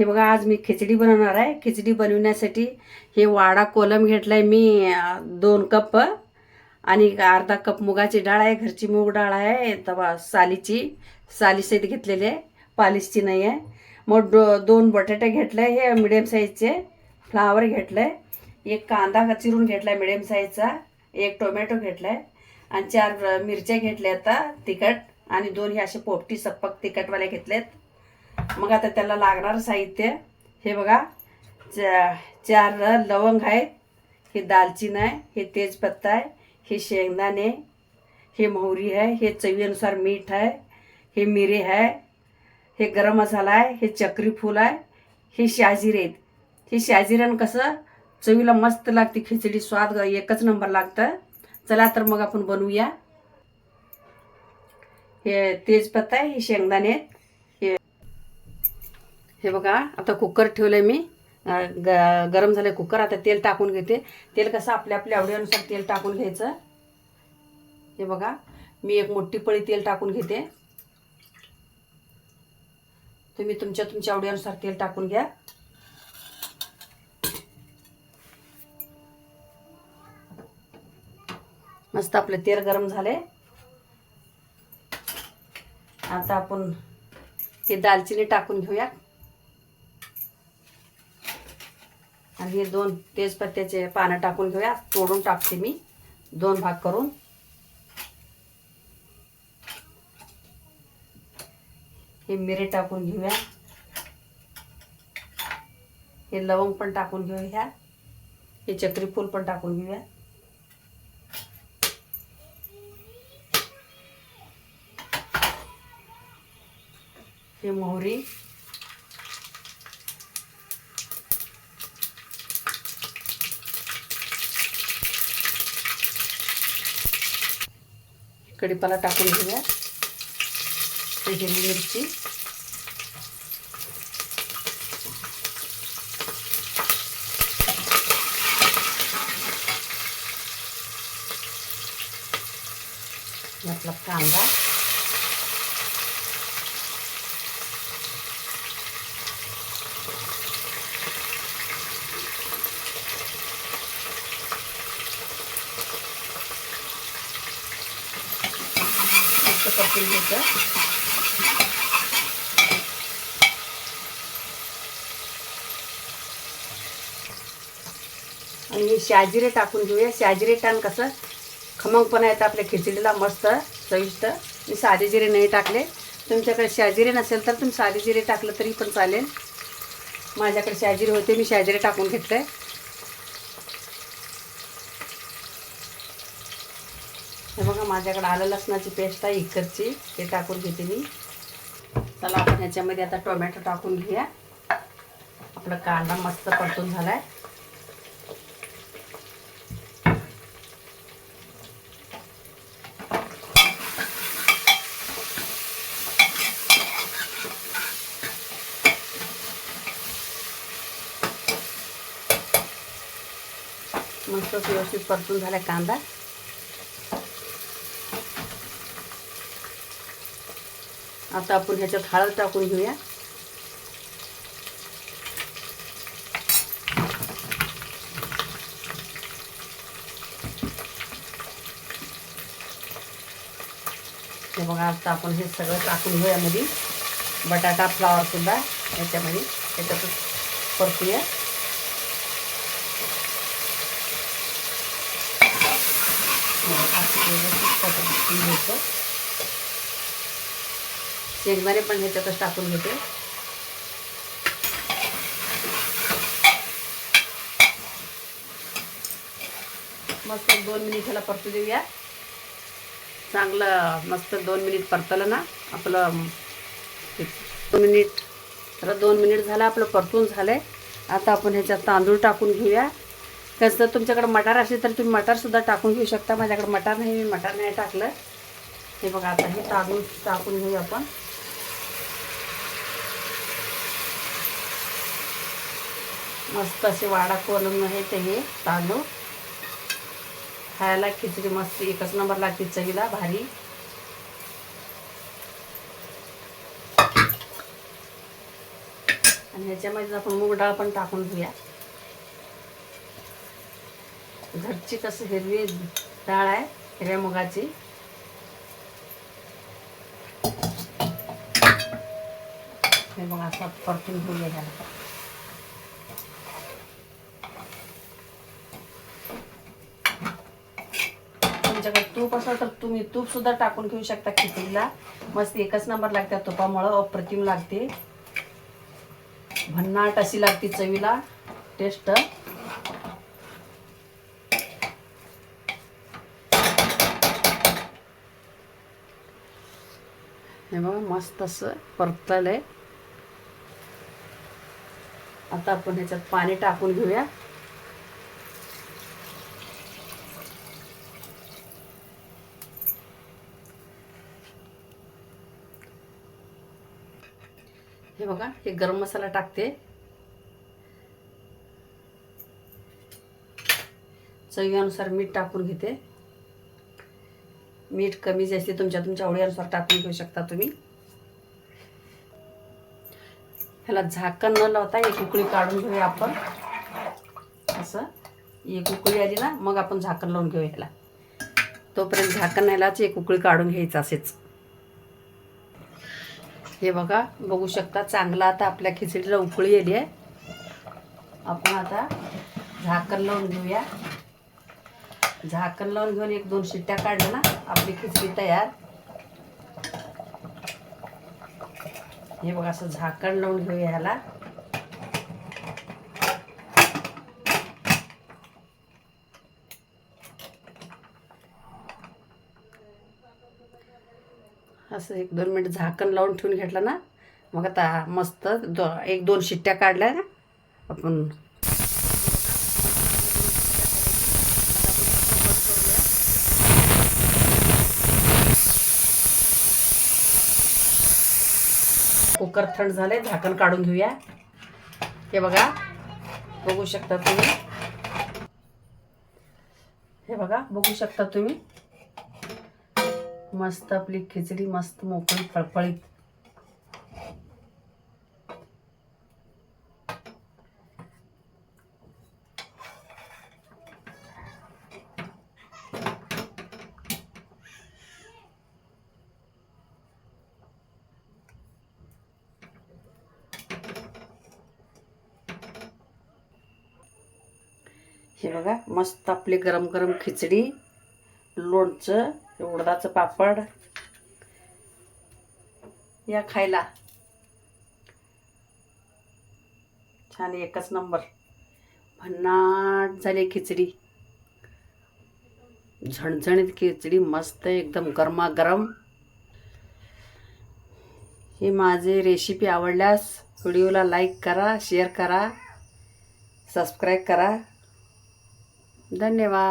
हे बघा आज मी खिचडी बनवणार आहे. खिचडी बनवण्यासाठी हे वाडा कोलम घेतलाय मी दोन कप. आणि अर्धा कप मुगाची डाळ आहे. घरची मूग डाळ आहे. तवा सालीची सालीसहित घेतलेली आहे. पालिशची नाही आहे. मग डो दोन बटाटे घेतले हे मिडियम साईजचे फ्लावर घेतलं. आहे एक कांदा चिरून घेतला आहे मिडियम साईजचा एक टोमॅटो घेतला आहे आणि चार मिरच्या घेतल्या आता तिखट. आणि दोन हे असे पोपटी सप्पक तिखटवाले घेतलेत. मग आता त्याला लागणारं साहित्य. हे बघा चा चार लवंग आहेत हे दालचिन आहे हे तेजपत्ता आहे हे शेंगदाणे हे मोहरी आहे हे चवीनुसार मीठ आहे हे मिरे आहे हे गरम मसाला आहे हे चक्री फूल आहे हे शाजिरे आहेत. हे शाजिऱ्यानं कसं चवीला मस्त लागते खिचडी स्वाद एकच नंबर लागतं. चला तर मग आपण बनवूया. हे तेजपत्ता आहे हे शेंगदाणे आहेत. हे बघा आता कुकर ठेवलं मी. ग गरम झालं कुकर आता तेल टाकून घेते. तेल कसं आपल्या आपल्या आवडीनुसार तेल टाकून घ्यायचं. हे बघा मी एक मोठी पळी तेल टाकून घेते. तुम्ही तुमच्या तुमच्या आवडीनुसार तेल टाकून घ्या. मस्त आपलं तेल गरम झाले आता आपण ते दालचिनी टाकून घेऊया. आणि हे दोन तेजपत्त्याचे पानं टाकून घेऊया. तोडून टाकते मी. दोन भाग करून. हे मिरे टाकून घेऊया. हे लवंग पण टाकून घेऊया. हे चक्री फूल पण टाकून घेऊया. हे मोहरी. कढीपाला टाकून घेऊया. हे हिरवी मिरची. आपला कांदा मस्त परतून घ्यायचं आणि हे शाजिरे टाकून घेऊया. शाजिरे टान कसं? खमंगपणा येतं आपल्या खिचडीला मस्त चविष्ट. मी साधे जिरे नाही टाकले. तुमच्याकडे शाजिरे नसेल तर तुम्ही साधे जिरे टाकलं तरी पण चालेल. माझ्याकडे शाजिरे होते मी शाजिरे टाकून घेतले हे बघा माझ्याकडे आलं लसणाची पेस्ट आहे इकडची. ते टाकून घेते मी. चला आपण ह्याच्यामध्ये आता टोमॅटो टाकून घेऊया. आपला कांदा मस्त परतून झालाय. मस्त व्यवस्थित परतून झाला कांदा. आता आपण ह्याच्यात हळद टाकून घेऊया. हे बघा आता आपण हे सगळं टाकून घेऊया मध्ये. बटाटा फ्लावर सुद्धा याच्यामध्ये याच्यातच परतूया. असं व्यवस्थित घ्यायचं शेंगदाणे पण ह्याच्यातच टाकून घेते. मस्त दोन मिनिट ह्याला परतू देऊया. चांगलं मस्त दोन मिनिट परतलं ना आपलं दोन मिनिट तर दोन मिनिट झालं आपलं परतून झालं आहे आता आपण ह्याच्यात तांदूळ टाकून घेऊया. कसं तुमच्याकडे मटार असेल तर तुम्ही मटारसुद्धा टाकून घेऊ शकता. माझ्याकडे मटार नाही मी मटार नाही टाकलं. हे बघा आता हे तांदूळ टाकून घेऊया आपण. मस्त असे वाडा कोलम आहे ते हे तांदूळ. खायला खिचडी मस्त एकच नंबर लागते चवीला भारी. आणि ह्याच्यामध्ये आपण मूग डाळ पण टाकून घेऊया. घरची कसं हिरवी डाळ आहे हिरव्या मुगाची. हे मग असं परतून घेऊया ह्याला तुमच्याकडे तूप असलं तर तुम्ही तूप सुद्धा टाकून घेऊ शकता खिचडीला. मस्त एकच नंबर लागतात तुपामुळं. अप्रतिम लागते. भन्नाट अशी लागते चवीला. टेस्ट. हे बघा मस्त असं परतलं आहे आता आपण ह्याच्यात पाणी टाकून घेऊया. बघा हे गरम मसाला टाकते. चवीनुसार मीठ टाकून घेते. मीठ कमी जास्ती तुमच्या तुमच्या आवडीनुसार टाकून घेऊ शकता तुम्ही. ह्याला झाकण न लावता एक उकळी काढून घेऊया आपण. असं. एक उकळी आली ना मग आपण झाकण लावून घेऊया ह्याला. तोपर्यंत झाकण ह्यालाच एक उकळी काढून घ्यायचं असेच. हे बघा बघू शकता चांगला आता आपल्या खिचडीला उकळी आली आहे. आपण आता झाकण लावून घेऊया. झाकण लावून घेऊन एक दोन शिट्ट्या काढल्या ना आपली खिचडी तयार. हे बघा असं झाकण लावून घेऊया ह्याला. असं एक दोन मिनिट झाकण लावून ठेवून घेतलं ना मग आता मस्त दो एक दोन शिट्ट्या काढल्या ना आपण कुकर थंड झाले झाकण काढून घेऊया. हे बघा बघू शकता तुम्ही. हे बघा बघू शकता तुम्ही. मस्त आपली खिचडी मस्त मोकळी फळफळीत. हे बघा मस्त आपली गरम गरम खिचडी लोणचं उडदाचं पापड. या खायला. छान एकच नंबर. भन्नाट झाली खिचडी. झणझणीत खिचडी मस्त एकदम गरमागरम. ही माझी रेसिपी आवडल्यास व्हिडिओला लाईक करा शेअर करा सबस्क्राईब करा. धन्यवाद.